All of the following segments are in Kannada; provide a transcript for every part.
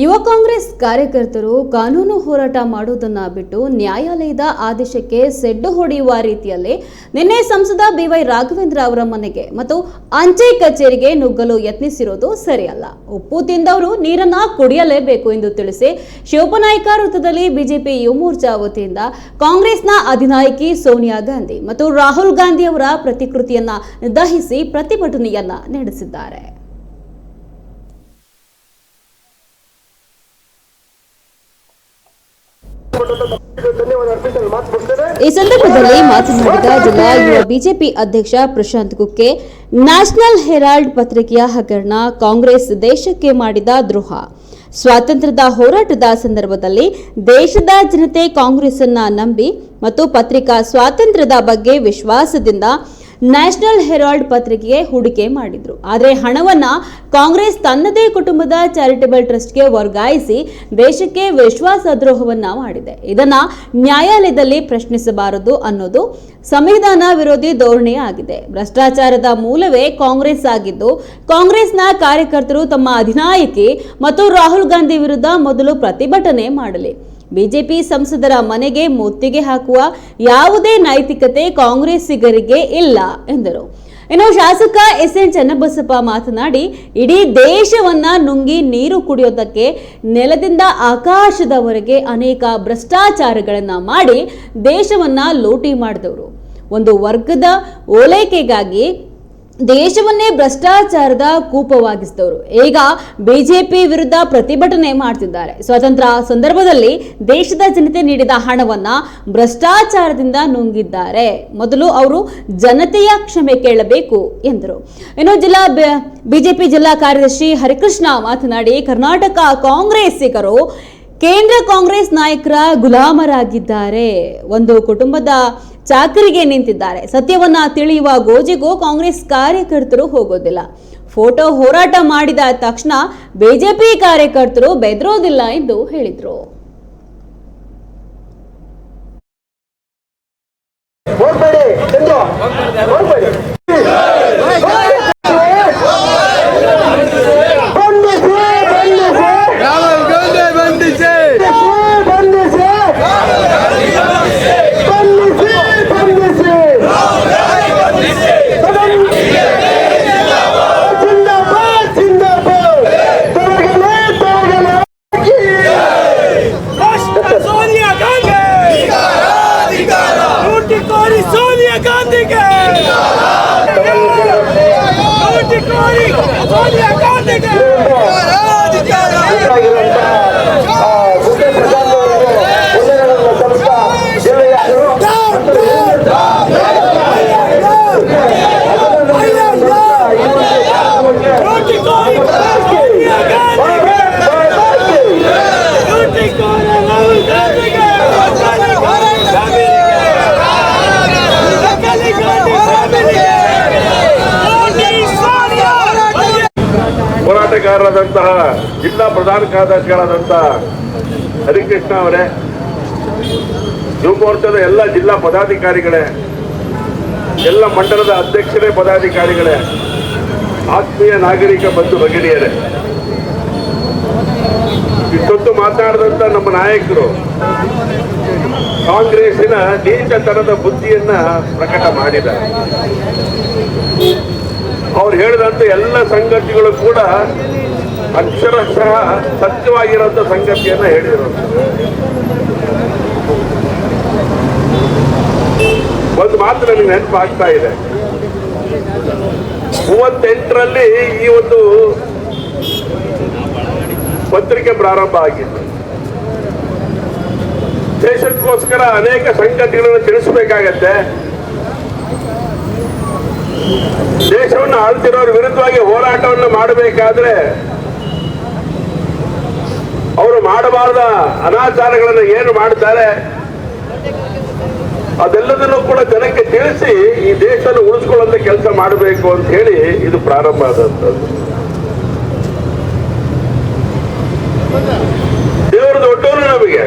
ಯುವ ಕಾಂಗ್ರೆಸ್ ಕಾರ್ಯಕರ್ತರು ಕಾನೂನು ಹೋರಾಟ ಮಾಡುವುದನ್ನು ಬಿಟ್ಟು ನ್ಯಾಯಾಲಯದ ಆದೇಶಕ್ಕೆ ಸೆಡ್ಡು ಹೊಡೆಯುವ ರೀತಿಯಲ್ಲಿ ನಿನ್ನೆ ಸಂಸದ ಬಿವೈ ರಾಘವೇಂದ್ರ ಅವರ ಮನೆಗೆ ಮತ್ತು ಅಂಚೆ ಕಚೇರಿಗೆ ನುಗ್ಗಲು ಯತ್ನಿಸಿರೋದು ಸರಿಯಲ್ಲ. ಉಪ್ಪು ತಿಂದವರು ನೀರನ್ನ ಕುಡಿಯಲೇಬೇಕು ಎಂದು ತಿಳಿಸಿ ಶಿವಪನಾಯಕ ವೃತ್ತದಲ್ಲಿ ಬಿಜೆಪಿ ಯುವ ಮೋರ್ಚಾ ವತಿಯಿಂದ ಕಾಂಗ್ರೆಸ್ನ ಅಧಿನಾಯಕಿ ಸೋನಿಯಾ ಗಾಂಧಿ ಮತ್ತು ರಾಹುಲ್ ಗಾಂಧಿ ಅವರ ಪ್ರತಿಕೃತಿಯನ್ನ ದಹಿಸಿ ಪ್ರತಿಭಟನೆಯನ್ನ ನಡೆಸಿದ್ದಾರೆ. ಈ ಸಂದರ್ಭದಲ್ಲಿ ಮಾತನಾಡಿದ ಜಿಲ್ಲಾ ಯುವ ಬಿಜೆಪಿ ಅಧ್ಯಕ್ಷ ಪ್ರಶಾಂತ್ ಕುಕ್ಕೆ, ನ್ಯಾಷನಲ್ ಹೆರಾಲ್ಡ್ ಪತ್ರಿಕೆಯ ಹಗರಣ ಕಾಂಗ್ರೆಸ್ ದೇಶಕ್ಕೆ ಮಾಡಿದ ದ್ರೋಹ. ಸ್ವಾತಂತ್ರ್ಯದ ಹೋರಾಟದ ಸಂದರ್ಭದಲ್ಲಿ ದೇಶದ ಜನತೆ ಕಾಂಗ್ರೆಸ್ ಅನ್ನ ನಂಬಿ ಮತ್ತು ಪತ್ರಿಕಾ ಸ್ವಾತಂತ್ರ್ಯದ ಬಗ್ಗೆ ವಿಶ್ವಾಸದಿಂದ ನ್ಯಾಷನಲ್ ಹೆರಾಲ್ಡ್ ಪತ್ರಿಕೆಗೆ ಹೂಡಿಕೆ ಮಾಡಿದ್ರು. ಆದರೆ ಹಣವನ್ನ ಕಾಂಗ್ರೆಸ್ ತನ್ನದೇ ಕುಟುಂಬದ ಚಾರಿಟಬಲ್ ಟ್ರಸ್ಟ್ಗೆ ವರ್ಗಾಯಿಸಿ ದೇಶಕ್ಕೆ ವಿಶ್ವಾಸದ್ರೋಹವನ್ನ ಮಾಡಿದೆ. ಇದನ್ನ ನ್ಯಾಯಾಲಯದಲ್ಲಿ ಪ್ರಶ್ನಿಸಬಾರದು ಅನ್ನೋದು ಸಂವಿಧಾನ ವಿರೋಧಿ ಧೋರಣೆ ಆಗಿದೆ ಭ್ರಷ್ಟಾಚಾರದ ಮೂಲವೇ ಕಾಂಗ್ರೆಸ್ ಆಗಿದ್ದು, ಕಾಂಗ್ರೆಸ್ನ ಕಾರ್ಯಕರ್ತರು ತಮ್ಮ ಅಧಿನಾಯಕಿ ಮತ್ತು ರಾಹುಲ್ ಗಾಂಧಿ ವಿರುದ್ಧ ಮೊದಲು ಪ್ರತಿಭಟನೆ ಮಾಡಲಿ. ಬಿಜೆಪಿ ಸಂಸದರ ಮನೆಗೆ ಮುತ್ತಿಗೆ ಹಾಕುವ ಯಾವುದೇ ನೈತಿಕತೆ ಕಾಂಗ್ರೆಸ್ಸಿಗರಿಗೆ ಇಲ್ಲ, ಎಂದರು. ಇನ್ನು ಶಾಸಕ ಎಸ್ ಎನ್ ಚನ್ನಬಸಪ್ಪ ಮಾತನಾಡಿ, ಇಡೀ ದೇಶವನ್ನ ನುಂಗಿ ನೀರು ಕುಡಿಯೋದಕ್ಕೆ ನೆಲದಿಂದ ಆಕಾಶದವರೆಗೆ ಅನೇಕ ಭ್ರಷ್ಟಾಚಾರಗಳನ್ನ ಮಾಡಿ ದೇಶವನ್ನ ಲೂಟಿ ಮಾಡಿದವರು. ಒಂದು ವರ್ಗದ ಓಲೈಕೆಗಾಗಿ ದೇಶವನ್ನೇ ಭ್ರಷ್ಟಾಚಾರದ ಕೂಪವಾಗಿಸಿದವರು. ಈಗ ಬಿಜೆಪಿ ವಿರುದ್ಧ ಪ್ರತಿಭಟನೆ ಮಾಡ್ತಿದ್ದಾರೆ. ಸ್ವಾತಂತ್ರ್ಯ ಸಂದರ್ಭದಲ್ಲಿ ದೇಶದ ಜನತೆ ನೀಡಿದ ಹಣವನ್ನ ಭ್ರಷ್ಟಾಚಾರದಿಂದ ನುಂಗಿದ್ದಾರೆ. ಮೊದಲು ಅವರು ಜನತೆಯ ಕ್ಷಮೆ ಕೇಳಬೇಕು ಎಂದರು. ಇನ್ನು ಜಿಲ್ಲಾ ಬಿಜೆಪಿ ಜಿಲ್ಲಾ ಕಾರ್ಯದರ್ಶಿ ಹರಿಕೃಷ್ಣ ಮಾತನಾಡಿ, ಕರ್ನಾಟಕ ಕಾಂಗ್ರೆಸ್ಸಿಗರು ಕೇಂದ್ರ ಕಾಂಗ್ರೆಸ್ ನಾಯಕರ ಗುಲಾಮರಾಗಿದ್ದಾರೆ. ಒಂದು ಕುಟುಂಬದ ಚಾಕರಿಗೆ ನಿಂತಿದ್ದಾರೆ. ಸತ್ಯವನ್ನ ತಿಳಿಯುವ ಗೋಜಿಗೂ ಕಾಂಗ್ರೆಸ್ ಕಾರ್ಯಕರ್ತರು ಹೋಗೋದಿಲ್ಲ. ಫೋಟೋ ಹೋರಾಟ ಮಾಡಿದ ತಕ್ಷಣ ಬಿಜೆಪಿ ಕಾರ್ಯಕರ್ತರು ಬೆದರೋದಿಲ್ಲ ಎಂದು ಹೇಳಿದರು. ಹೋಗ್ಬೇಡಿ கோரி கோரி அக்கௌண்ட்டுக்கு ಪ್ರಧಾನ ಕಾರ್ಯದರ್ಶಿಗಳಾದಂತ ಹರಿಕೃಷ್ಣ ಅವರೇ ಯುವ ಮೋರ್ಚಾದ ಎಲ್ಲ ಜಿಲ್ಲಾ ಪದಾಧಿಕಾರಿಗಳೇ, ಎಲ್ಲ ಮಂಡಲದ ಅಧ್ಯಕ್ಷರೇ, ಪದಾಧಿಕಾರಿಗಳೇ, ಆತ್ಮೀಯ ನಾಗರಿಕ ಬಂಧು ಭಗಿನಿಯರೇ, ಇಷ್ಟೊತ್ತು ಮಾತನಾಡಿದಂತ ನಮ್ಮ ನಾಯಕರು, ಕಾಂಗ್ರೆಸ್ಸಿನ ನೀಚತನದ ಬುದ್ಧಿಯನ್ನ ಪ್ರಕಟ ಮಾಡಿದ್ದಾರೆ. ಅವ್ರು ಹೇಳಿದಂತ ಎಲ್ಲ ಸಂಗತಿಗಳು ಕೂಡ ಅಕ್ಷರಶಃ ಸತ್ಯವಾಗಿರುವಂತ ಸಂಗತಿಯನ್ನ ಹೇಳಿರೋದು ಒಂದು ಮಾತು ನನಗೆ ನೆನಪಾಗ್ತಾ ಇದೆ. ಮೂವತ್ತೆಂಟರಲ್ಲಿ ಈ ಒಂದು ಪತ್ರಿಕೆ ಪ್ರಾರಂಭ ಆಗಿತ್ತು. ದೇಶಕ್ಕೋಸ್ಕರ ಅನೇಕ ಸಂಗತಿಗಳನ್ನು ತಿಳಿಸಬೇಕಾಗತ್ತೆ. ದೇಶವನ್ನು ಆಳ್ತಿರೋರ ವಿರುದ್ಧವಾಗಿ ಹೋರಾಟವನ್ನು ಮಾಡಬೇಕಾದ್ರೆ ಅವರು ಮಾಡಬಾರದ ಅನಾಚಾರಗಳನ್ನು ಏನು ಮಾಡ್ತಾರೆ ಅದೆಲ್ಲದನ್ನು ಕೂಡ ಜನಕ್ಕೆ ತಿಳಿಸಿ ಈ ದೇಶವನ್ನು ಉಳಿಸ್ಕೊಳ್ಳುವಂತ ಕೆಲಸ ಮಾಡಬೇಕು ಅಂತ ಹೇಳಿ ಇದು ಪ್ರಾರಂಭ ಆದಂತದ್ದು ದೇವರು ದೊಡ್ಡವರು ನಮಗೆ.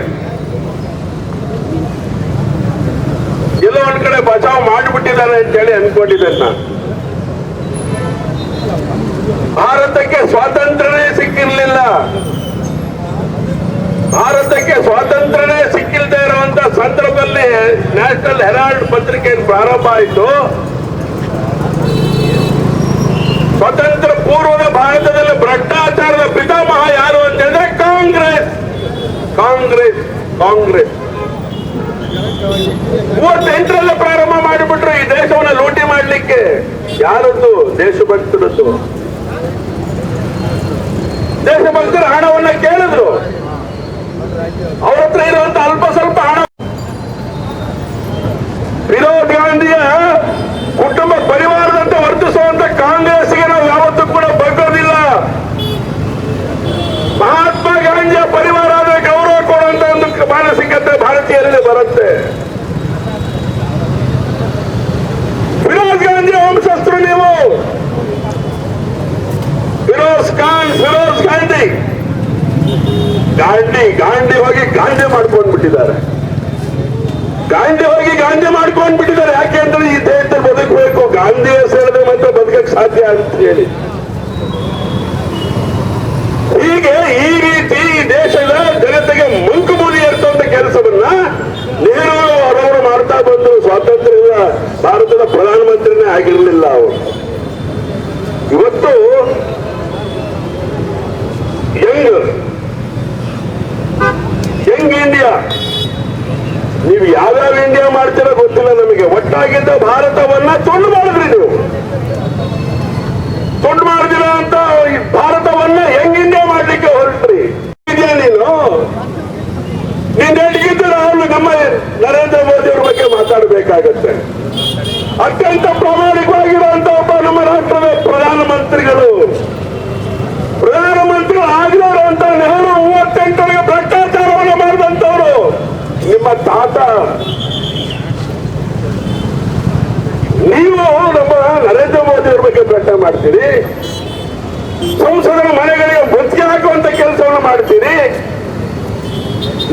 ಎಲ್ಲೋ ಒಂದ್ ಕಡೆ ಬಚಾವ್ ಮಾಡಿಬಿಟ್ಟಿದ್ದಾರೆ ಅಂತ ಹೇಳಿ ಅನ್ಕೊಂಡಿದ್ದೇನೆ ನಾನು. ಭಾರತಕ್ಕೆ ಸ್ವಾತಂತ್ರ್ಯನೇ ಸಿಕ್ಕಿರ್ಲಿಲ್ಲ. ಭಾರತಕ್ಕೆ ಸ್ವಾತಂತ್ರ್ಯನೇ ಸಿಕ್ಕಿಲ್ದೇ ಇರುವಂತ ಸಂದರ್ಭದಲ್ಲಿ ನ್ಯಾಷನಲ್ ಹೆರಾಲ್ಡ್ ಪತ್ರಿಕೆ ಪ್ರಾರಂಭ ಆಯಿತು? ಸ್ವತಂತ್ರ ಪೂರ್ವದ ಭಾರತದಲ್ಲಿ ಭ್ರಷ್ಟಾಚಾರದ ಪಿತಾಮಹ ಯಾರು ಅಂತಂದ್ರೆ ಹೇಳಿದ್ರೆ ಕಾಂಗ್ರೆಸ್. ಕಾಂಗ್ರೆಸ್ ಕಾಂಗ್ರೆಸ್. ಮೂವತ್ತೆಂಟರಲ್ಲಿ ಪ್ರಾರಂಭ ಮಾಡಿಬಿಟ್ರು ಈ ದೇಶವನ್ನು ಲೂಟಿ ಮಾಡಲಿಕ್ಕೆ. ಯಾರದ್ದು? ದೇಶಭಕ್ತರದ್ದು. ದೇಶಭಕ್ತರ ಹಣವನ್ನ ಕೇಳಿದ್ರು. ಅವ್ರ ಹತ್ರ ಇರುವಂತ ಅಲ್ಪ ಸ್ವಲ್ಪ ಹಣ. ವಿನೋದ್ ಗಾಂಧಿಯ ಕುಟುಂಬ ಪರಿವಾರದಂತೆ ವರ್ತಿಸುವಂತ ಕಾಂಗ್ರೆಸ್ಗೆ ನಾವು ಯಾವತ್ತೂ ಕೂಡ ಬಗ್ಗೋದಿಲ್ಲ ಮಹಾತ್ಮ ಗಾಂಧಿಯ ಪರಿವಾರ ಆದ್ರೆ ಗೌರವ ಕೊಡುವಂತ ಒಂದು ಮಾನಸಿಕತೆ ಭಾರತೀಯರಲ್ಲಿ ಬರುತ್ತೆ ಫಿರೋಜ್ ಗಾಂಧಿ ವಂಶಸ್ಥರು ನೀವು ಫಿರೋಜ್ ಖಾನ್ ಫಿರೋಜ್ ಗಾಂಧಿ ಗಾಂಧಿ ಗಾಂಧಿ ಹೋಗಿ ಗಾಂಧಿ ಮಾಡ್ಕೊಂಡ್ ಬಿಟ್ಟಿದ್ದಾರೆ ಗಾಂಧಿ ಹೋಗಿ ಗಾಂಧಿ ಮಾಡ್ಕೊಂಡ್ ಬಿಟ್ಟಿದ್ದಾರೆ ಯಾಕೆ ಅಂದ್ರೆ ಈ ದೇಶದಲ್ಲಿ ಬದುಕಬೇಕು. ಗಾಂಧಿ ಹೆಸರಿದ್ರೆ ಮತ್ತೆ ಬದುಕಕ್ಕೆ ಸಾಧ್ಯ ಅಂತ ಹೇಳಿ. ಹೀಗೆ ಈ ರೀತಿ ಈ ದೇಶದ ಜನತೆಗೆ ಮಂಕುಮೂಲಿ ಇರ್ತಂತ ಕೆಲಸವನ್ನ ನೀರು ಅವರವರು ಮಾಡ್ತಾ ಬಂದು ಸ್ವಾತಂತ್ರ್ಯದ ಭಾರತದ ಪ್ರಧಾನಮಂತ್ರಿನೇ ಆಗಿರಲಿಲ್ಲ ಅವರು. ಇವತ್ತು ಯಂಗ್ ಇಂಡಿಯಾ ನೀವು ಇಂಡಿಯಾ ಮಾಡ್ತೀರೋ ಗೊತ್ತಿಲ್ಲ ನಮಗೆ. ಒಟ್ಟಾಗಿದ್ದ ಭಾರತವನ್ನ ತುಂಡು ಮಾಡಿದ್ರಿ ನೀವು. ತುಂಡು ಮಾಡಿದಿರ ಅಂತ ಭಾರತವನ್ನ ಹೆಂಗ್ ಇಂಡಿಯಾ ಮಾಡ್ಲಿಕ್ಕೆ ಹೊರಟ್ರಿ? ನೀನು? ನೀನ್ ಹೇಳಿಗಿದ್ದು ರಾಹುಲ್ ನಮ್ಮ ನರೇಂದ್ರ ಮೋದಿ ಅವ್ರ ಬಗ್ಗೆ ಮಾತಾಡಬೇಕಾಗತ್ತೆ. ಅತ್ಯಂತ ಪ್ರಾಮಾಣಿಕವಾಗಿರುವಂತ ಒಬ್ಬ ನಮ್ಮ ರಾಷ್ಟ್ರದ ಪ್ರಧಾನಮಂತ್ರಿಗಳು. ಪ್ರಧಾನಮಂತ್ರಿ ಆಗಿರೋರು ಅಂತ ನೆಹರು ಮೂವತ್ತೆಂಟರಿಗೆ ಭ್ರಷ್ಟಾಚಾರವನ್ನು ಮಾಡಿದಂತವರು ನಿಮ್ಮ ತಾತ ನೀವು ನಮ್ಮ ನರೇಂದ್ರ ಮೋದಿ ಪ್ರಶ್ನೆ ಮಾಡ್ತೀರಿ? ಸಂಸದರ ಮನೆಗಳಿಗೆ ಮುತ್ತಿಗೆ ಹಾಕುವಂತ ಕೆಲಸವನ್ನು ಮಾಡ್ತೀರಿ?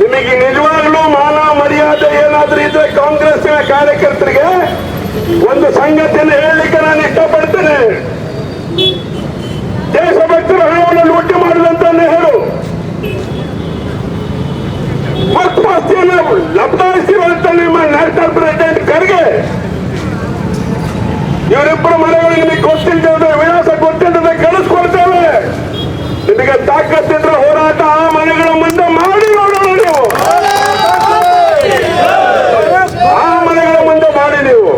ನಿಮಗೆ ನಿಜವಾಗ್ಲೂ ಮಾನ ಮರ್ಯಾದೆ ಏನಾದ್ರೂ ಇದ್ರೆ ಕಾಂಗ್ರೆಸ್ ಕಾರ್ಯಕರ್ತರಿಗೆ ಒಂದು ಸಂಗತಿಯನ್ನು ಹೇಳಲಿಕ್ಕೆ ನಾನು ಇಷ್ಟಪಡ್ತೇನೆ. ದೇಶಭಕ್ತರ ಹಣವನ್ನು ಲೂಟಿ ಮಾಡಿದಂತ ನೆಹರು ಆಸ್ತಿಯನ್ನು ಲಬ್ಧಾಯಿಸಿರುವಂತ ನಿಮ್ಮ ನ್ಯಾಷನಲ್ ಪ್ರೆಸಿಡೆಂಟ್ ಖರ್ಗೆ ಇವರಿಬ್ಬರು ಮನೆಗಳು ನಿಮಗೆ ಗೊತ್ತಿಲ್ಲದೆ ವಿಳಾಸ ಗೊತ್ತಿಲ್ಲದೆ ಕಳಿಸ್ಕೊಡ್ತೇವೆ. ನಿಮಗೆ ತಾಕತ್ತಿದ್ರೆ ಹೋರಾಟ ಆ ಮನೆಗಳ ಮುಂದೆ ಮಾಡಿ ನೋಡೋಣ ನೀವು. ಆ ಮನೆಗಳ ಮುಂದೆ ಮಾಡಿ ನೀವು.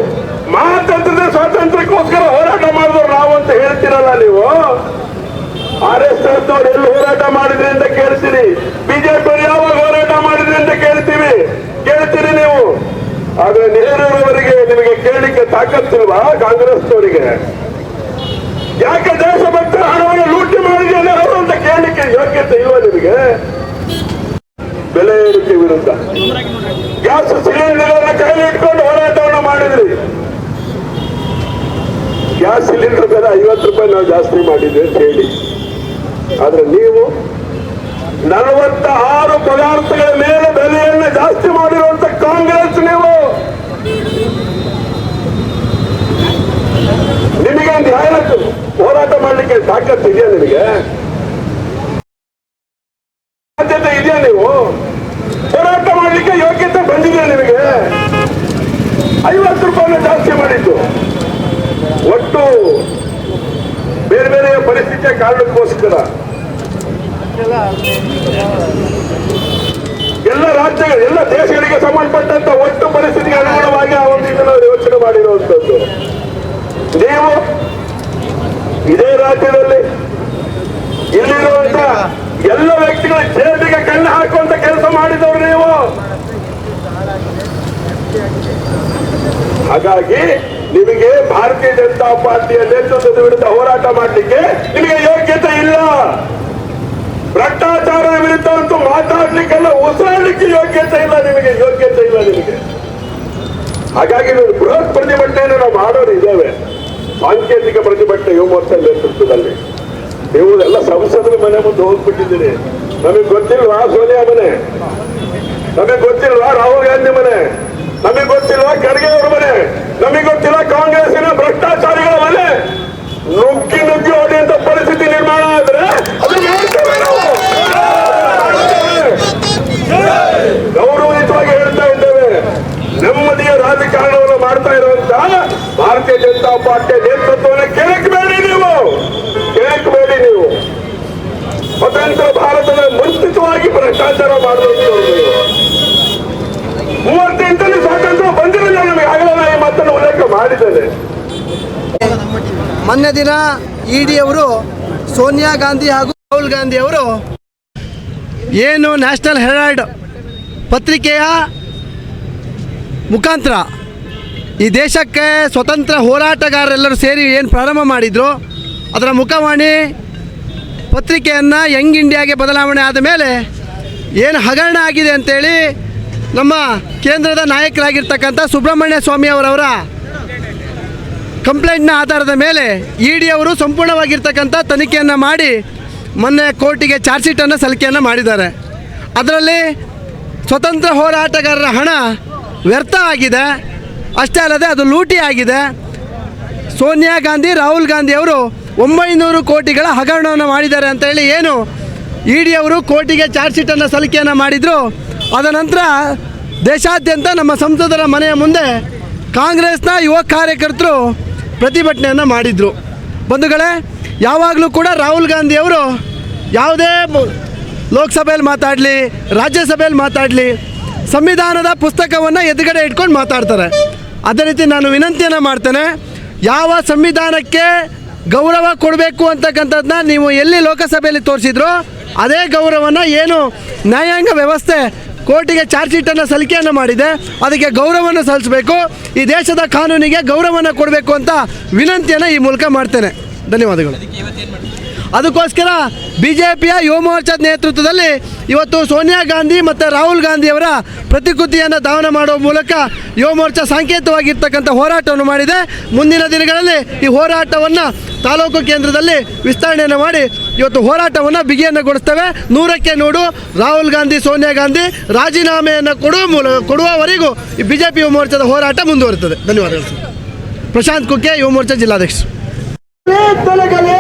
ಮಾತಂತ್ರದ ಸ್ವಾತಂತ್ರ್ಯಕ್ಕೋಸ್ಕರ ಹೋರಾಟ ಮಾಡಿದ್ರು ನಾವು ಅಂತ ಹೇಳ್ತಿರಲ್ಲ ನೀವು? ಆರ್ ಎಸ್ ಎಲ್ಲಿ ಹೋರಾಟ ಮಾಡಿದ್ರಿ ಅಂತ ಕೇಳ್ತೀರಿ. ಬಿಜೆಪಿ ಯಾವಾಗ ಹೋರಾಟ ಮಾಡಿದ್ರಿ ಅಂತ ಕೇಳ್ತೀವಿ. ಕೇಳ್ತೀರಿ ನೀವು. ಆದ್ರೆ ನೆಹರೂರವರಿಗೆ ನಿಮಗೆ ಕೇಳಲಿಕ್ಕೆ ತಾಕತ್ತಿಲ್ವಾ ಕಾಂಗ್ರೆಸ್ನವರಿಗೆ. ಯಾಕೆ ದೇಶಭಕ್ತರ ಹಣವನ್ನು ಲೂಟಿ ಮಾಡಿದೆ ನೆಹರು ಅಂತ ಕೇಳಲಿಕ್ಕೆ ಯೋಗ್ಯತೆ ಇಲ್ವಾ ನಿಮಗೆ? ಬೆಲೆ ಏರಿಕೆ ವಿರುದ್ಧ. ಗ್ಯಾಸ್ ಸಿಲಿಂಡರ್ ಕೈಲಿ ಇಟ್ಕೊಂಡು ಹೋರಾಟವನ್ನು ಮಾಡಿದ್ರಿ. ಗ್ಯಾಸ್ ಸಿಲಿಂಡರ್ ಬೆಲೆ ಐವತ್ತು ರೂಪಾಯಿ ನಾವು ಜಾಸ್ತಿ ಮಾಡಿದ್ವಿ ಅಂತ ಹೇಳಿ. ಆದ್ರೆ ನೀವು ನಲವತ್ತ ಆರು ಪದಾರ್ಥಗಳ ಮೇಲೆ ಬೆಲೆಯನ್ನು ಜಾಸ್ತಿ ಮಾಡಿರುವಂತ ಕಾಂಗ್ರೆಸ್ ನೀವು ನಿಮಗೆ ನ್ಯಾಯ ಹೋರಾಟ ಮಾಡ್ಲಿಕ್ಕೆ ತಾಕತ್ತು ಇದೆಯಾ ನಿಮಗೆ ಸಾಧ್ಯತೆ ಇದೆಯಾ ನೀವು ಹೋರಾಟ ಮಾಡ್ಲಿಕ್ಕೆ ಯೋಗ್ಯತೆ ಬಂದಿದೆ ನಿಮಗೆ ಐವತ್ತು ರೂಪಾಯಿನ ಜಾಸ್ತಿ ಮಾಡಿದ್ದು ಒಟ್ಟು ಬೇರೆ ಬೇರೆ ಪರಿಸ್ಥಿತಿಯ ಕಾರಣಕ್ಕೋಸ್ಕರ ಎಲ್ಲ ರಾಜ್ಯಗಳು ಎಲ್ಲ ದೇಶಗಳಿಗೆ ಸಂಬಂಧಪಟ್ಟಂತ ಒಟ್ಟು ಪರಿಸ್ಥಿತಿಗೆ ಅನುಗುಣವಾಗಿ ಆ ಒಂದು ಇದನ್ನು ಯೋಚನೆ ಮಾಡಿರುವಂತದ್ದು. ನೀವು ಇದೇ ರಾಜ್ಯದಲ್ಲಿ ಇಲ್ಲಿರುವಂತ ಎಲ್ಲ ವ್ಯಕ್ತಿಗಳ ಜೇಬಿಗೆ ಕಣ್ಣು ಹಾಕುವಂತ ಕೆಲಸ ಮಾಡಿದವರು ನೀವು. ಹಾಗಾಗಿ ನಿಮಗೆ ಭಾರತೀಯ ಜನತಾ ಪಾರ್ಟಿಯ ನೇತೃತ್ವದ ವಿರುದ್ಧ ಹೋರಾಟ ಮಾಡಲಿಕ್ಕೆ ನಿಮಗೆ ಯೋಗ್ಯತೆ ಇಲ್ಲ. ಭ್ರಷ್ಟಾಚಾರದ ವಿರುದ್ಧ ಅಂತೂ ಮಾತಾಡ್ಲಿಕ್ಕೆಲ್ಲ ಉಸಿರಾಡ್ಲಿಕ್ಕೆ ಯೋಗ್ಯತೆ ಇಲ್ಲ, ನಿಮಗೆ ಯೋಗ್ಯತೆ ಇಲ್ಲ ನಿಮಗೆ. ಹಾಗಾಗಿ ನೀವು ಬೃಹತ್ ಪ್ರತಿಭಟನೆಯನ್ನು ನಾವು ಮಾಡೋರು ಇದ್ದೇವೆ. ಸಾಂಕೇತಿಕ ಪ್ರತಿಭಟನೆ ಯುವ ಮೋರ್ಚಾ ನೇತೃತ್ವದಲ್ಲಿ. ನೀವು ಎಲ್ಲ ಸಂಸದರ ಮನೆ ಮುಂದೆ ಹೋಗ್ಬಿಟ್ಟಿದ್ದೀರಿ. ನಮಗೆ ಗೊತ್ತಿಲ್ವಾ ಸೋನಿಯಾ ಮನೆ? ನಮಗೆ ಗೊತ್ತಿಲ್ವಾ ರಾಹುಲ್ ಗಾಂಧಿ ಮನೆ? ನಮಗೆ ಗೊತ್ತಿಲ್ಲ ಖರ್ಗೆ ಅವ್ರ ಮನೆ. ನಮಗೆ ಗೊತ್ತಿಲ್ಲ ಕಾಂಗ್ರೆಸ್ನ ಭ್ರಷ್ಟಾಚಾರಿಗಳ ಮನೆ. ನುಗ್ಗಿ ನುಗ್ಗಿ ಹೊಡೆಯುವಂತ ಪರಿಸ್ಥಿತಿ ನಿರ್ಮಾಣ ಆದ್ರೆ ಅದು ನಾವು. ಗೌರವಯುತವಾಗಿ ಹೇಳ್ತಾ ಇದ್ದೇವೆ. ನೆಮ್ಮದಿಯ ರಾಜಕಾರಣವನ್ನು ಮಾಡ್ತಾ ಇರುವಂತ ಭಾರತೀಯ ಜನತಾ ಪಾರ್ಟಿ ನೇತೃತ್ವವನ್ನು ಕೆಣಕಬೇಡಿ ನೀವು. ಕೆಣಕಬೇಡಿ ನೀವು. ಸ್ವತಂತ್ರ ಭಾರತದ ಮುಂಚಿತವಾಗಿ ಭ್ರಷ್ಟಾಚಾರ ಮಾಡಬೇಕು ಮೊನ್ನೆ ದಿನ ಇಡಿ ಅವರು ಸೋನಿಯಾ ಗಾಂಧಿ ಹಾಗೂ ರಾಹುಲ್ ಗಾಂಧಿ ಅವರು ಏನು ನ್ಯಾಷನಲ್ ಹೆರಾಲ್ಡ್ ಪತ್ರಿಕೆಯ ಮುಖಾಂತರ ಈ ದೇಶಕ್ಕೆ ಸ್ವತಂತ್ರ ಹೋರಾಟಗಾರರೆಲ್ಲರೂ ಸೇರಿ ಏನು ಪ್ರಾರಂಭ ಮಾಡಿದ್ರು, ಅದರ ಮುಖವಾಣಿ ಪತ್ರಿಕೆಯನ್ನು ಯಂಗ್ ಇಂಡಿಯಾಗೆ ಬದಲಾವಣೆ ಆದ ಮೇಲೆ ಏನು ಹಗರಣ ಆಗಿದೆ ಅಂತೇಳಿ ನಮ್ಮ ಕೇಂದ್ರದ ನಾಯಕರಾಗಿರ್ತಕ್ಕಂಥ ಸುಬ್ರಹ್ಮಣ್ಯ ಸ್ವಾಮಿ ಅವರವರ ಕಂಪ್ಲೇಂಟ್ನ ಆಧಾರದ ಮೇಲೆ ಇ ಡಿ ಅವರು ಸಂಪೂರ್ಣವಾಗಿರ್ತಕ್ಕಂಥ ತನಿಖೆಯನ್ನು ಮಾಡಿ ಮೊನ್ನೆ ಕೋರ್ಟಿಗೆ ಚಾರ್ಜ್ ಶೀಟನ್ನು ಸಲ್ಲಿಕೆಯನ್ನು ಮಾಡಿದ್ದಾರೆ. ಅದರಲ್ಲಿ ಸ್ವತಂತ್ರ ಹೋರಾಟಗಾರರ ಹಣ ವ್ಯರ್ಥ ಆಗಿದೆ. ಅಷ್ಟೇ ಅಲ್ಲದೆ ಅದು ಲೂಟಿ ಆಗಿದೆ. ಸೋನಿಯಾ ಗಾಂಧಿ, ರಾಹುಲ್ ಗಾಂಧಿ ಅವರು ಒಂಬೈನೂರು ಕೋಟಿಗಳ ಹಗರಣವನ್ನು ಮಾಡಿದ್ದಾರೆ ಅಂತ ಹೇಳಿ ಏನು ಇ ಡಿ ಅವರು ಕೋರ್ಟಿಗೆ ಚಾರ್ಜ್ ಶೀಟನ್ನು ಸಲ್ಲಿಕೆಯನ್ನು ಮಾಡಿದರು. ಅದ ನಂತರ ದೇಶಾದ್ಯಂತ ನಮ್ಮ ಸಂಸದರ ಮನೆಯ ಮುಂದೆ ಕಾಂಗ್ರೆಸ್ನ ಯುವ ಕಾರ್ಯಕರ್ತರು ಪ್ರತಿಭಟನೆಯನ್ನು ಮಾಡಿದರು. ಬಂಧುಗಳೇ, ಯಾವಾಗಲೂ ಕೂಡ ರಾಹುಲ್ ಗಾಂಧಿ ಅವರು ಯಾವುದೇ ಲೋಕಸಭೆಯಲ್ಲಿ ಮಾತಾಡಲಿ, ರಾಜ್ಯಸಭೆಯಲ್ಲಿ ಮಾತಾಡಲಿ, ಸಂವಿಧಾನದ ಪುಸ್ತಕವನ್ನು ಎದುರುಗಡೆ ಇಟ್ಕೊಂಡು ಮಾತಾಡ್ತಾರೆ. ಅದೇ ರೀತಿ ನಾನು ವಿನಂತಿಯನ್ನು ಮಾಡ್ತೇನೆ, ಯಾವ ಸಂವಿಧಾನಕ್ಕೆ ಗೌರವ ಕೊಡಬೇಕು ಅಂತಕ್ಕಂಥದ್ದನ್ನ ನೀವು ಎಲ್ಲಿ ಲೋಕಸಭೆಯಲ್ಲಿ ತೋರಿಸಿದ್ರೋ, ಅದೇ ಗೌರವನ ಏನು ನ್ಯಾಯಾಂಗ ವ್ಯವಸ್ಥೆ ಕೋರ್ಟಿಗೆ ಚಾರ್ಜ್ ಶೀಟನ್ನು ಸಲ್ಲಿಕೆಯನ್ನು ಮಾಡಿದೆ. ಅದಕ್ಕೆ ಗೌರವವನ್ನು ಸಲ್ಲಿಸಬೇಕು. ಈ ದೇಶದ ಕಾನೂನಿಗೆ ಗೌರವವನ್ನು ಕೊಡಬೇಕು ಅಂತ ವಿನಂತಿಯನ್ನು ಈ ಮೂಲಕ ಮಾಡ್ತೇನೆ. ಧನ್ಯವಾದಗಳು. ಅದಕ್ಕೋಸ್ಕರ ಬಿ ಜೆ ಪಿಯ ಯುವ ಮೋರ್ಚಾದ ನೇತೃತ್ವದಲ್ಲಿ ಇವತ್ತು ಸೋನಿಯಾ ಗಾಂಧಿ ಮತ್ತು ರಾಹುಲ್ ಗಾಂಧಿಯವರ ಪ್ರತಿಕೃತಿಯನ್ನು ದಾವನ ಮಾಡುವ ಮೂಲಕ ಯುವ ಮೋರ್ಚಾ ಸಾಂಕೇತಿಕವಾಗಿರ್ತಕ್ಕಂಥ ಹೋರಾಟವನ್ನು ಮಾಡಿದೆ. ಮುಂದಿನ ದಿನಗಳಲ್ಲಿ ಈ ಹೋರಾಟವನ್ನು ತಾಲೂಕು ಕೇಂದ್ರದಲ್ಲಿ ವಿಸ್ತರಣೆಯನ್ನು ಮಾಡಿ ಇವತ್ತು ಹೋರಾಟವನ್ನು ಬಿಗಿಯನ್ನುಗೊಳಿಸ್ತೇವೆ ನೂರಕ್ಕೆ ನೂರು ರಾಹುಲ್ ಗಾಂಧಿ, ಸೋನಿಯಾ ಗಾಂಧಿ ರಾಜೀನಾಮೆಯನ್ನು ಕೊಡುವ ಮೂಲಕ ಕೊಡುವವರೆಗೂ ಈ ಬಿ ಜೆ ಪಿ ಯುವ ಮೋರ್ಚಾದ ಹೋರಾಟ ಮುಂದುವರುತ್ತದೆ ಧನ್ಯವಾದಗಳು. ಪ್ರಶಾಂತ್ ಕುಕ್ಕೆ, ಯುವ ಮೋರ್ಚಾ ಜಿಲ್ಲಾಧ್ಯಕ್ಷರು. ತೊಲಗಲಿ.